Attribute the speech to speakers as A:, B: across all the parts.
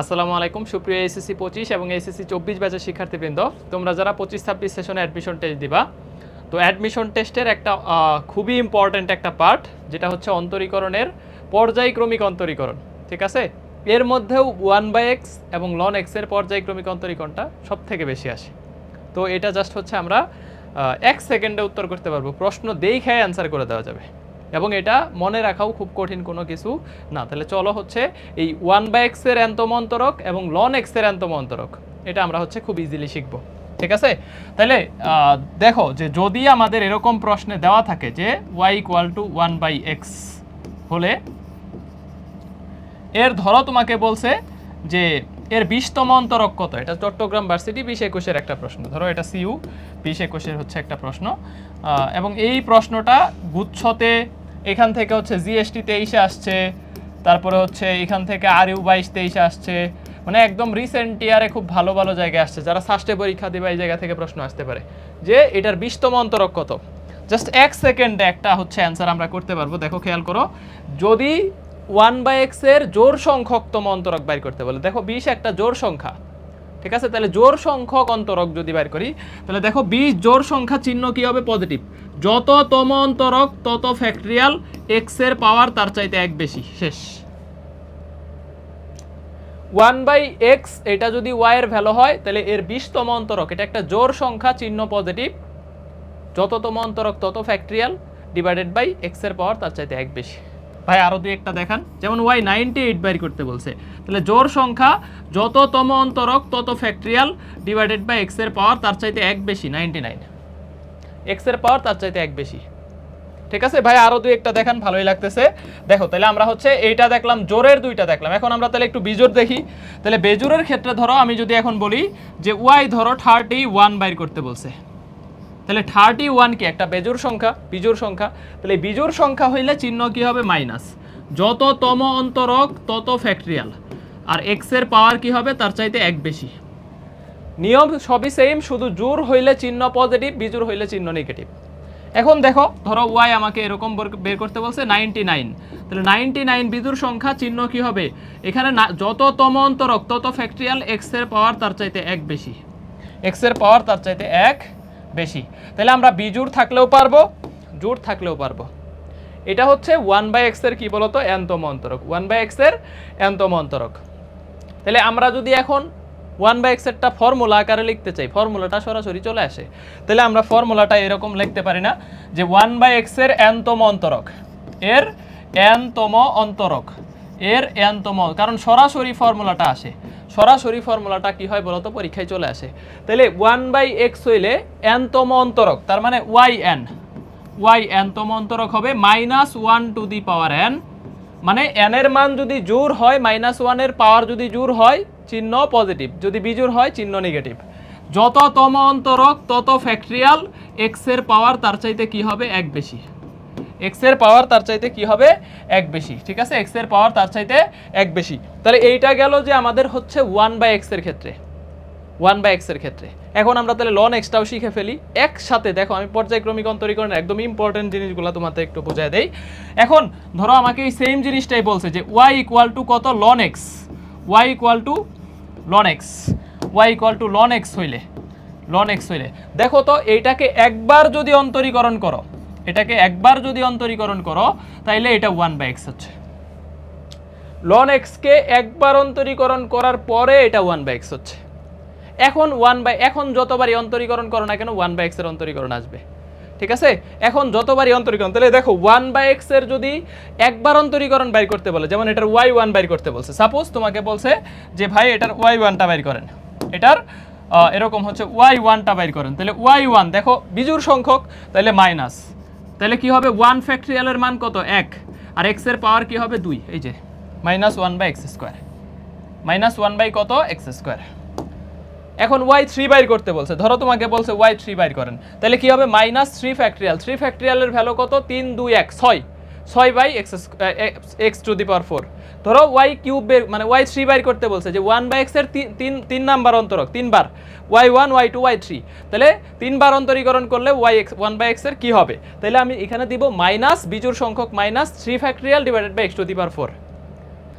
A: আসসালামু আলাইকুম, সুপ্রিয় এসএসসি পঁচিশ এবং এসএসসি চব্বিশ ব্যাচের শিক্ষার্থীবৃন্দ। তোমরা যারা পঁচিশ, ছাব্বিশ সেশনে অ্যাডমিশন টেস্ট দিবা, তো অ্যাডমিশন টেস্টের একটা খুবই ইম্পর্ট্যান্ট একটা পার্ট যেটা হচ্ছে অন্তরীকরণের পর্যায়ক্রমিক অন্তরীকরণ, ঠিক আছে? এর মধ্যেও ওয়ান বাই এক্স এবং লন এক্সের পর্যায়ক্রমিক অন্তরীকরণটা সব থেকে বেশি আসে। তো এটা জাস্ট হচ্ছে আমরা এক সেকেন্ডে উত্তর করতে পারব। প্রশ্ন দেখে অ্যান্সার করে দেওয়া যাবে। এবং এটা মনে রাখাও খুব কঠিন কোনো কিছু না। তাহলে চলো হচ্ছে এই ওয়ান বাই এক্সের অন্তমন্তরক এবং লন এক্সের অন্তমন্তরক এটা আমরা হচ্ছে খুব ইজিলি শিখব। ঠিক আছে? তাহলে দেখো যে যদি আমাদের এরকম প্রশ্নে দেওয়া থাকে যে Y equal to one by X হলে, এর ধরো তোমাকে বলছে যে এর বিশতম অন্তরক কত? এটা চট্টগ্রাম ভার্সিটি বিশ একুশের একটা প্রশ্ন। ধরো এটা সিইউ বিশ একুশের হচ্ছে একটা প্রশ্ন। এবং এই প্রশ্নটা গুচ্ছতে এখান থেকে হচ্ছে জিএসটি তেইশে আসছে, তারপরে হচ্ছে এখান থেকে আর ইউ বাইশ তেইশে আসছে। মানে একদম রিসেন্ট ইয়ারে খুব ভালো ভালো জায়গায় আসছে। যারা সাস্টে পরীক্ষা দেবে এই জায়গা থেকে প্রশ্ন আসতে পারে যে এটার বিশতম অন্তরক কত? জাস্ট এক সেকেন্ডে একটা হচ্ছে অ্যান্সার আমরা করতে পারব। দেখো, খেয়াল করো। যদি ওয়ান বাই এক্সের জোর সংখ্যকতম অন্তরক বাইর করতে বলে, দেখো, বিশ একটা জোর সংখ্যা। ঠিক আছে? তাহলে জোর সংখ্যক অন্তরক যদি বাইর করি, তাহলে দেখো বিশ জোর সংখ্যা চিহ্ন কি হবে? পজিটিভ যততম অন্তরক, তত ফ্যাক্টরিয়াল এক্সের পাওয়ার তার চাইতে এক বেশি। শেষ। ওয়ান বাই এক্স এটা যদি ওয়াই এর ভ্যালু হয়, তাহলে এর বিশতম অন্তরক, এটা একটা জোর সংখ্যা, চিহ্ন পজিটিভ যততম অন্তরক, তত ফ্যাক্টরিয়াল ডিভাইডেড বাই এক্সের পাওয়ার তার চাইতে এক বেশি। ভাই, আরও দুই একটা দেখান। যেমন ওয়াই নাইনটি এইট বাইর করতে বলছে। তাহলে জোর সংখ্যা, যততম অন্তরক, তত ফ্যাক্টরিয়াল ডিভাইডেড বাই এক্সের পাওয়ার তার চাইতে এক বেশি নাইনটি নাইন এক্সের পাওয়ার তার চাইতে এক বেশি। ঠিক আছে? ভাই, আরও দুই একটা দেখান, ভালোই লাগতেছে। দেখো, তাহলে আমরা হচ্ছে এইটা দেখলাম জোরের দুইটা দেখলাম। এখন আমরা তাহলে একটু বিজোর দেখি। তাহলে বেজোরের ক্ষেত্রে ধরো, আমি যদি এখন বলি যে ওয়াই ধরো থার্টি ওয়ান বাইর করতে বলছে। তাহলে থার্টি ওয়ান কি, একটা বেজোর সংখ্যা বিজোর সংখ্যা, তাহলে বিজোর সংখ্যা হইলে চিহ্ন কি হবে? মাইনাস। যততম অন্তরক, তত ফ্যাক্টরিয়াল আর এক্সের পাওয়ার কি হবে? তার চাইতে এক বেশি। নিয়ম সবই সেম শুধু জোর হইলে চিহ্ন পজিটিভ বিজোর হইলে চিহ্ন নেগেটিভ এখন দেখো, ধরো ওয়াই আমাকে এরকম বের- করতে বলছে নাইনটি নাইন তাহলে নাইনটি নাইন বিজুর সংখ্যা, চিহ্ন কি হবে? এখানে না- যততম অন্তরক, তত ফ্যাক্টরিয়াল এক্সের পাওয়ার তার চাইতে এক বেশি। এক্সের পাওয়ার তার চাইতে এক বেশি। তাহলে আমরা বিজুর থাকলেও পারব জোর থাকলেও পারব। এটা হচ্ছে ওয়ান বাই এক্সের কি বলতো? এনতম অন্তরক ওয়ান বাই এক্সের এনতম অন্তরক তাহলে আমরা যদি এখন ওয়ান বাই এক্সেরটা ফর্মুলা আকারে লিখতে চাই ফর্মুলাটা সরাসরি চলে আসে। তাহলে আমরা ফর্মুলাটা এরকম লিখতে পারি না যে ওয়ান বাই এক্সের অ্যান্তম অন্তরক এর এনতম অন্তরক এর এনতম কারণ সরাসরি ফর্মুলাটা আসে। সরাসরি ফর্মুলাটা কি হয় বলতো? পরীক্ষায় চলে আসে। তাহলে ওয়ান বাই এক্স হইলে এনতম অন্তরক, তার মানে ওয়াই এন ওয়াই এনতম অন্তরক হবে minus one to the power N মানে এন এর মান যদি জোর হয় মাইনাস ওয়ানের পাওয়ার যদি জোর হয়, চিহ্ন পজিটিভ যদি বিজোর হয়, চিহ্ন নেগেটিভ যত তম অন্তরক, তত ফ্যাক্টরিয়াল এক্সের পাওয়ার তার চাইতে কি হবে? এক বেশি। এক্সের পাওয়ার তার চাইতে কি হবে? এক বেশি, ঠিক আছে? এক্সের পাওয়ার তার চাইতে এক বেশি। তাহলে এইটা গেল যে আমাদের হচ্ছে ওয়ান বাই এক্সের ক্ষেত্রে। ওয়ান বাই এক্সের ক্ষেত্রে। এখন আমরা তাহলে লন এক্সটাও শিখে ফেলি। একসাথে দেখো, আমি পর্যায়ক্রমিক অন্তরীকরণের একদম ইম্পর্টেন্ট জিনিসগুলো তোমাদের একটু বোঝায় দেই। এখন ধরো আমাকে এই সেম জিনিসটাই বলছে যে ওয়াই ইকুয়াল টু কত? Ln X Y equal to ln X Y equal to ln X হইলে লন এক্স হইলে। দেখো তো, এইটাকে একবার যদি অন্তরীকরণ করো এটাকে একবার যদি অন্তরীকরণ করো, তাইলে এটা ওয়ান বাই এক্স হচ্ছে। লন এক্সকে একবার অন্তরীকরণ করার পরে এটা ওয়ান বাই এক্স হচ্ছে। এখন ওয়ান বাই এখন যতবারই অন্তরীকরণ করো না কেন ওয়ান বাই এক্সের অন্তরীকরণ আসবে। ঠিক আছে? এখন যতবারই অন্তরীকরণ, তাহলে দেখো ওয়ান বাই এক্সের যদি একবার অন্তরীকরণ বাইর করতে বলে, যেমন এটার ওয়াই ওয়ান বাইর করতে বলছে। সাপোজ তোমাকে বলছে যে, ভাই, এটার ওয়াই ওয়ানটা বাইর করেন। এটার এরকম হচ্ছে ওয়াই ওয়ানটা বাইর করেন। তাহলে ওয়াই ওয়ান দেখো বিজুর সংখ্যক, তাহলে মাইনাস তাহলে কি হবে? ওয়ান ফ্যাক্টরিয়ালের মান কত? এক। আর এক্সের পাওয়ার কি হবে? দুই। এই যে minus one by X square minus one by কত? এক্স স্কোয়ার এখন ওয়াই থ্রি বাইর করতে বলছে। ধরো তোমাকে বলছে ওয়াই থ্রি বাইর করেন। তাহলে কি হবে? মাইনাস থ্রি ফ্যাক্টরিয়াল থ্রি ফ্যাক্টরিয়ালের ভ্যালু কত? তিন, দুই, এক। ছয়। ছয় by X X to the power four. ধরো ওয়াই কিউব বের মানে ওয়াই থ্রি বাইর করতে বলছে যে ওয়ান বাই এক্সের তিন তিন নাম্বার অন্তরক, তিনবার। Y one, Y two, Y three. তাহলে তিনবার অন্তরীকরণ করলে ওয়াই এক্স, ওয়ান বাই এক্সের কী হবে? তাহলে আমি এখানে দিব মাইনাস বিজুর সংখ্যক minus three factorial divided by X to the power four.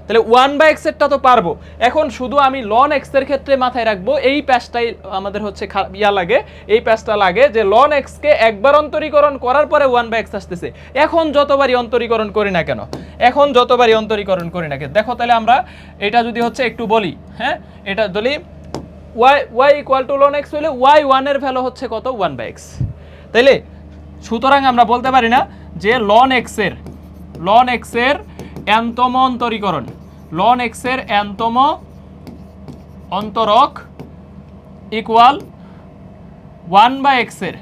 A: তাহলে ওয়ান বাই এক্সেরটা তো পারব। এখন শুধু আমি লন এক্সের ক্ষেত্রে মাথায় রাখব, এই প্যাচটাই আমাদের হচ্ছে ইয়া লাগে, এই প্যাচটা লাগে যে লন এক্সকে একবার অন্তরীকরণ করার পরে ওয়ান বাই এক্স আসতেছে। এখন যতবারই অন্তরীকরণ করি না কেন, এখন যতবারই অন্তরীকরণ করি না কেন, দেখো তাহলে আমরা এটা যদি হচ্ছে একটু বলি হ্যাঁ? এটা বলি Y Y equal to ln X হলে ওয়াই ওয়ানের ভ্যালু হচ্ছে কত? ওয়ান বাই এক্স তাইলে সুতরাং আমরা বলতে পারি না যে লন এক্সের লন এক্সের এনতম অন্তরীকরণ। লন এক্সের এনতম অন্তরক ইকুয়াল ওয়ান বাই এক্সের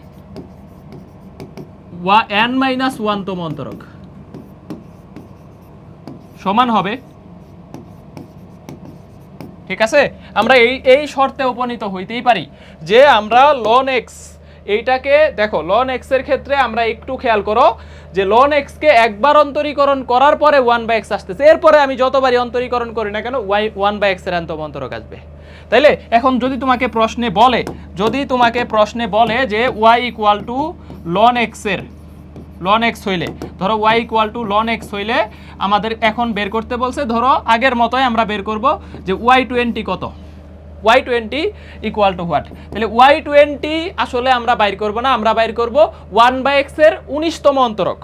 A: ওয়া এন মাইনাস ওয়ানতম অন্তরক। সমান হবে। ঠিক আছে? আমরা এই এই শর্তে উপনীত হইতেই পারি যে আমরা লন এক্স এইটাকে দেখো লন এক্সের ক্ষেত্রে আমরা একটু খেয়াল করো যে লন এক্স কে একবার অন্তরীকরণ করার পরে ওয়ান বাই এক্স আসতেছে। এরপরে আমি যতবারই অন্তরীকরণ করি না কেন ওয়াই ওয়ান বাই এক্সের আন্তম অন্তরক আসবে। তাইলে, এখন যদি তোমাকে প্রশ্নে বলে, যদি তোমাকে প্রশ্নে বলে যে ওয়াই ইকুয়াল টু লন এক্সের লন এক্স হইলে, ধরো Y equal to ln X হইলে আমাদের এখন বের করতে বলছে, ধরো আগের মতোই আমরা বের করব যে ওয়াই টোয়েন্টি কত? Y twenty equal to what তাহলে ওয়াই টোয়েন্টি আসলে আমরা বাইর করব না, আমরা বাইর করব ওয়ান বাই এক্সের উনিশতম অন্তরক।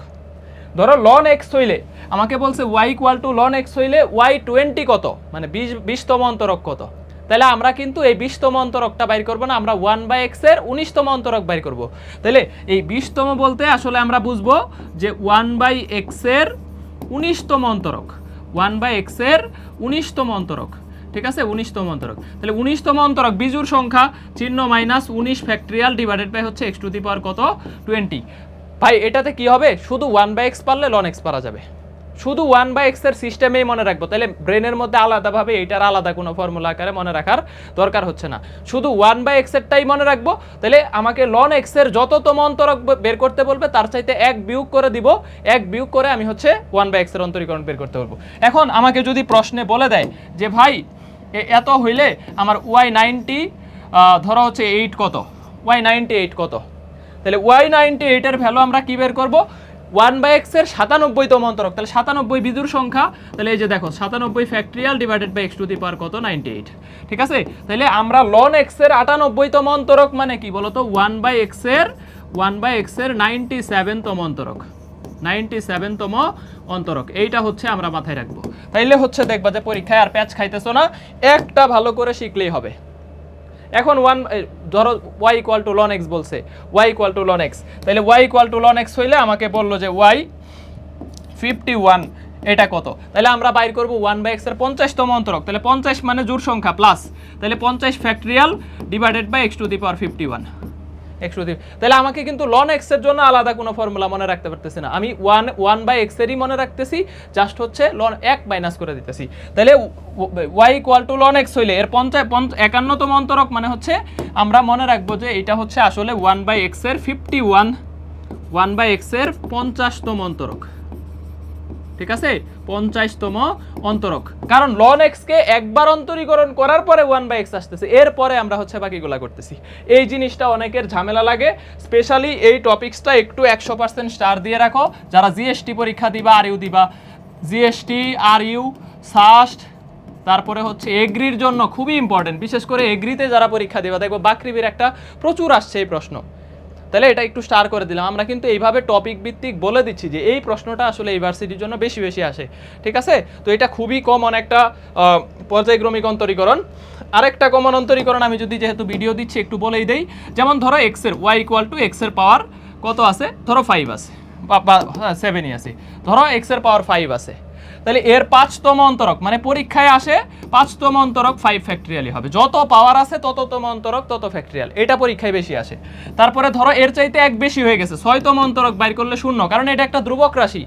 A: ধরো লন এক্স হইলে, আমাকে বলছে Y equal to ln X হইলে ওয়াই টোয়েন্টি কত? মানে বিশ, বিশতম অন্তরক কত? তাহলে আমরা কিন্তু এই বিশতম অন্তরকটা বাইর করব না, আমরা ওয়ান বাই এক্সের উনিশতম অন্তরক বাইর করব। তাহলে এই বিশতম বলতে আসলে আমরা বুঝব যে ওয়ান বাই এক্সের উনিশতম অন্তরক ওয়ান বাই এক্সের উনিশতম অন্তরক। ঠিক আছে? উনিশতম অন্তরক। তাহলে উনিশতম অন্তরক বিজুর সংখ্যা, চিহ্ন মাইনাস উনিশ ফ্যাক্টরিয়াল ডিভাইডেড বাই হচ্ছে এক্স টু দি পাওয়ার কত? টোয়েন্টি ভাই, এটাতে কি হবে? শুধু ওয়ান বাই এক্স পারলে লন এক্স পারা যাবে। শুধু ওয়ান বাই এক্সের সিস্টেমেই মনে রাখব। তাহলে ব্রেনের মধ্যে আলাদাভাবে এইটার আলাদা কোনো ফর্মুলা আকারে মনে রাখার দরকার হচ্ছে না। শুধু ওয়ান বাই এক্স এরটাই মনে রাখব। তাহলে আমাকে লন এক্সের যততম অন্তরক বের করতে বলবে, তার চাইতে এক বিয়োগ করে দিব। এক বিয়োগ করে আমি হচ্ছে ওয়ান বাই এক্সের অন্তরীকরণ বের করতে বলব। এখন আমাকে যদি প্রশ্নে বলে দেয় যে, ভাই এত হইলে আমার ওয়াই নাইনটি ধরো হচ্ছে এইট কত? ওয়াই নাইনটি এইট কত? তাহলে ওয়াই নাইনটি এইটের ভ্যালু আমরা কী বের করব? ওয়ান বাই এক্সের সাতানব্বইতম অন্তরক। তাহলে সাতানব্বই বিদুর সংখ্যা, তাহলে এই যে দেখো, সাতানব্বই factorial divided by X to the power কত? নাইনটি এইট ঠিক আছে? তাহলে আমরা লন এক্সের আটানব্বইতম অন্তরক মানে কি বলতো? ওয়ান বাই এক্সের, ওয়ান বাই এক্সের নাইনটি সেভেনতম অন্তরক। নাইনটি সেভেনতম অন্তরক। এইটা হচ্ছে আমরা মাথায় রাখব। তাইলে হচ্ছে দেখবা যে পরীক্ষায় আর প্যাচ খাইতেছো না। একটা ভালো করে শিখলেই হবে। এখন ওয়ান ধরো Y equal to ln X বলছে Y equal to ln X তাহলে Y equal to ln X হইলে আমাকে বলল যে ওয়াই ফিফটি ওয়ান এটা কত? তাহলে আমরা বাইর করব ওয়ান বাই এক্সের পঞ্চাশতম অন্তরক তাহলে পঞ্চাশ মানে জোর সংখ্যা প্লাস তাহলে পঞ্চাশ factorial divided by X to the power fifty one X to তাহলে আমাকে কিন্তু লন এক্সের জন্য আলাদা কোনো ফর্মুলা মনে রাখতে পারতেছি না। আমি ওয়ান ওয়ান বাই এক্স এরই মনে রাখতেছি জাস্ট হচ্ছে লন এক মাইনাস করে দিতেছি। তাহলে Y equal to ln X হইলে, এর পঞ্চায় একান্নতম অন্তরক মানে হচ্ছে আমরা মনে রাখব যে এটা হচ্ছে আসলে ওয়ান বাই এক্সের ফিফটি ওয়ান ওয়ান বাই এক্সের পঞ্চাশতম অন্তরক। ঠিক আছে? পঞ্চাশতম অন্তরক। কারণ লন এক্সকে একবার অন্তরীকরণ করার পরে ওয়ান বাই এক্স আসতেছে। এরপরে আমরা হচ্ছে বাকিগুলা করতেছি। এই জিনিসটা অনেকের ঝামেলা লাগে। স্পেশালি এই টপিক্সটা একটু একশো পার্সেন্ট স্টার দিয়ে রাখো। যারা জিএসটি পরীক্ষা দিবা আর ইউ দিবা। জিএসটি আর ইউ সাস্ট তারপরে হচ্ছে এগ্রির জন্য খুবই ইম্পর্টেন্ট বিশেষ করে এগ্রিতে যারা পরীক্ষা দিবা, দেখব বাকরিবির একটা প্রচুর আসছে এই প্রশ্ন। তাহলে এটা একটু স্টার করে দিলাম। আমরা কিন্তু এইভাবে টপিক ভিত্তিক বলে দিচ্ছি যে এই প্রশ্নটা আসলে ইউনিভার্সিটির জন্য বেশি বেশি আসে। ঠিক আছে? তো এটা খুবই কমন একটা পর্যায়ক্রমিক অন্তরীকরণ। আরেকটা কমন অন্তরীকরণ আমি যদি যেহেতু ভিডিও দিচ্ছি, একটু বলেই দেই। যেমন ধরো এক্সের ওয়াই ইকুয়াল টু এক্সের পাওয়ার কত আছে? ধরো ফাইভ আছে। বা সেভেনই আছে। ধরো এক্সের পাওয়ার ফাইভ আছে। তাহলে এর পাঁচতম অন্তরক মানে পরীক্ষায় আসে পাঁচতম অন্তরক ফাইভ ফ্যাক্টরিয়ালই হবে। যত পাওয়ার আছে তততম অন্তরক, তত ফ্যাক্টরিয়াল এটা পরীক্ষায় বেশি আসে। তারপরে ধরো এর চাইতে এক বেশি হয়ে গেছে, ছয়তম অন্তরক বাইর করলে শূন্য, কারণ এটা একটা ধ্রুবক রাশি।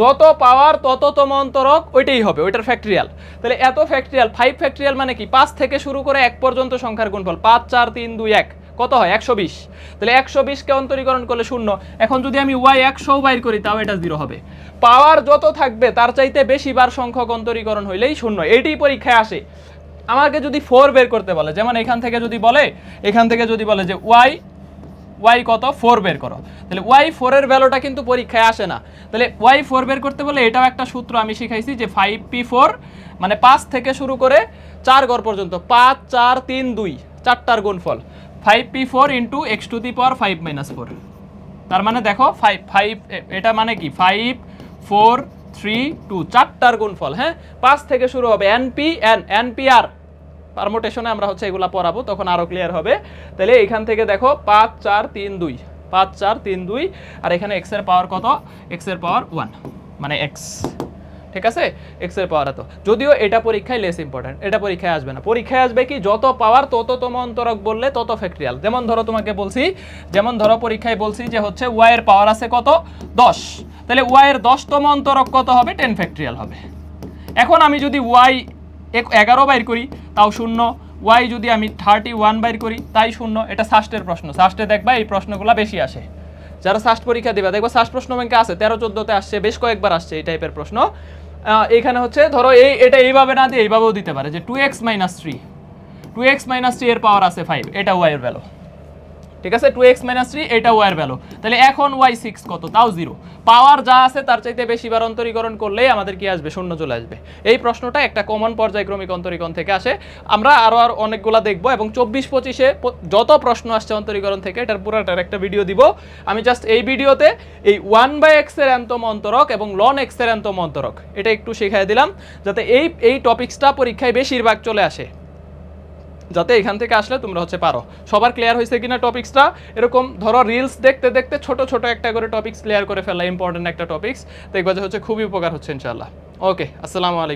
A: যত পাওয়ার তততম অন্তরক ওইটাই হবে, ওইটার ফ্যাক্টরিয়াল তাহলে এত ফ্যাক্টরিয়াল ফাইভ ফ্যাক্টরিয়াল মানে কি? পাঁচ থেকে শুরু করে এক পর্যন্ত সংখ্যার গুণফল, পাঁচ, চার, তিন, দুই, এক। কত হয়? একশো বিশ। তাহলে একশো বিশকে অন্তরীকরণ করলে শূন্য। এখন যদি আমি ওয়াই একশো বাইর করি, তাও এটা জিরো হবে। পাওয়ার যত থাকবে, তার চাইতে বেশি বার সংখ্যক অন্তরীকরণ হইলেই শূন্য। এইটাই পরীক্ষায় আসে। আমাকে যদি ফোর বের করতে বলে, যেমন এখান থেকে যদি বলে, এখান থেকে যদি বলে যে ওয়াই ওয়াই কত? ফোর বের করো। তাহলে ওয়াই ফোরের ভ্যালুটা কিন্তু পরীক্ষায় আসে না। তাহলে ওয়াই ফোর বের করতে বলে, এটাও একটা সূত্র আমি শিখাইছি যে ফাইভ পি ফোর মানে পাঁচ থেকে শুরু করে চার গড় পর্যন্ত, পাঁচ, চার, তিন, দুই, চারটার গুণফল। Five P four into X to the power five minus four তার মানে দেখো ফাইভ ফাইভ এটা মানে কি? ফাইভ ফোর থ্রি টু চারটার গুণফল হ্যাঁ? পাঁচ থেকে শুরু হবে এনপি এন এনপিআর পারমোটেশনে আমরা হচ্ছে এগুলা পড়াবো, তখন আরও ক্লিয়ার হবে। তাহলে এখান থেকে দেখো পাঁচ, চার, তিন, দুই। পাঁচ, চার, তিন, দুই। আর এখানে এক্সের পাওয়ার কত? এক্সের পাওয়ার ওয়ান মানে এক্স ঠিক আছে? এক্সের পাওয়ার এত যদিও এটা পরীক্ষায় লেস ইম্পর্টেন্ট এটা পরীক্ষায় আসবে না। পরীক্ষায় আসবে কি? যত পাওয়ার তত তম অন্তরক বললে তত ফ্যাক্টরিয়াল যেমন ধরো তোমাকে বলছি, যেমন ধরো পরীক্ষায় বলছি যে হচ্ছে ওয়াই এর পাওয়ার আছে কত? দশ। তাহলে ওয়াই এর দশতম অন্তরক কত হবে? টেন ফ্যাক্টরিয়াল হবে। এখন আমি যদি ওয়াই এগারো বাইর করি, তাও শূন্য। ওয়াই যদি আমি থার্টি ওয়ান বাইর করি, তাই শূন্য। এটা সাস্টের প্রশ্ন। সাস্টে দেখবা এই প্রশ্নগুলো বেশি আসে। যারা সাস্ট পরীক্ষা দেবে, দেখবা সাস্ট প্রশ্ন ব্যাংকে আছে, তেরো, চোদ্দোতে আসছে, বেশ কয়েকবার আসছে এই টাইপের প্রশ্ন। এখানে হচ্ছে, ধরো এই, এটা এইভাবে না দিয়ে এইভাবেও দিতে পারে, যে two X minus three two X minus three এর পাওয়ার আছে ফাইভ এটা ওয়াই এর ভ্যালু ঠিক আছে? টু এক্স মাইনাস থ্রি এটা ওয়াই এর ভ্যালু তাহলে এখন ওয়াই সিক্স কত? তাও জিরো পাওয়ার যা আছে তার চাইতে বেশি বার অন্তরীকরণ করলেই আমাদের কি আসবে? শূন্য চলে আসবে। এই প্রশ্নটা একটা কমন পর্যায়ক্রমিক অন্তরীকরণ থেকে আসে। আমরা আরও আর অনেকগুলা দেখব এবং চব্বিশ পঁচিশে যত প্রশ্ন আসছে অন্তরীকরণ থেকে, এটার পুরোটার একটা ভিডিও দিব। আমি জাস্ট এই ভিডিওতে এই ওয়ান বাই এক্সের অ্যান্তম অন্তরক এবং লন এক্সের অ্যান্তম অন্তরক, এটা একটু শিখাই দিলাম, যাতে এই এই টপিক্সটা পরীক্ষায় বেশিরভাগ চলে আসে। যাতে এখান থেকে আসলে তোমরা হচ্ছে পারো। সবার ক্লিয়ার হয়েছে কিনা টপিক্সটা এরকম ধরো রিলস দেখতে দেখতে ছোট ছোট একটা করে টপিক্স ক্লিয়ার করে ফেলা ইম্পর্টেন্ট একটা টপিক্স দেখবা যে হচ্ছে খুবই উপকার হচ্ছে ইনশাল্লাহ ওকে আসসালামু আলাইকুম।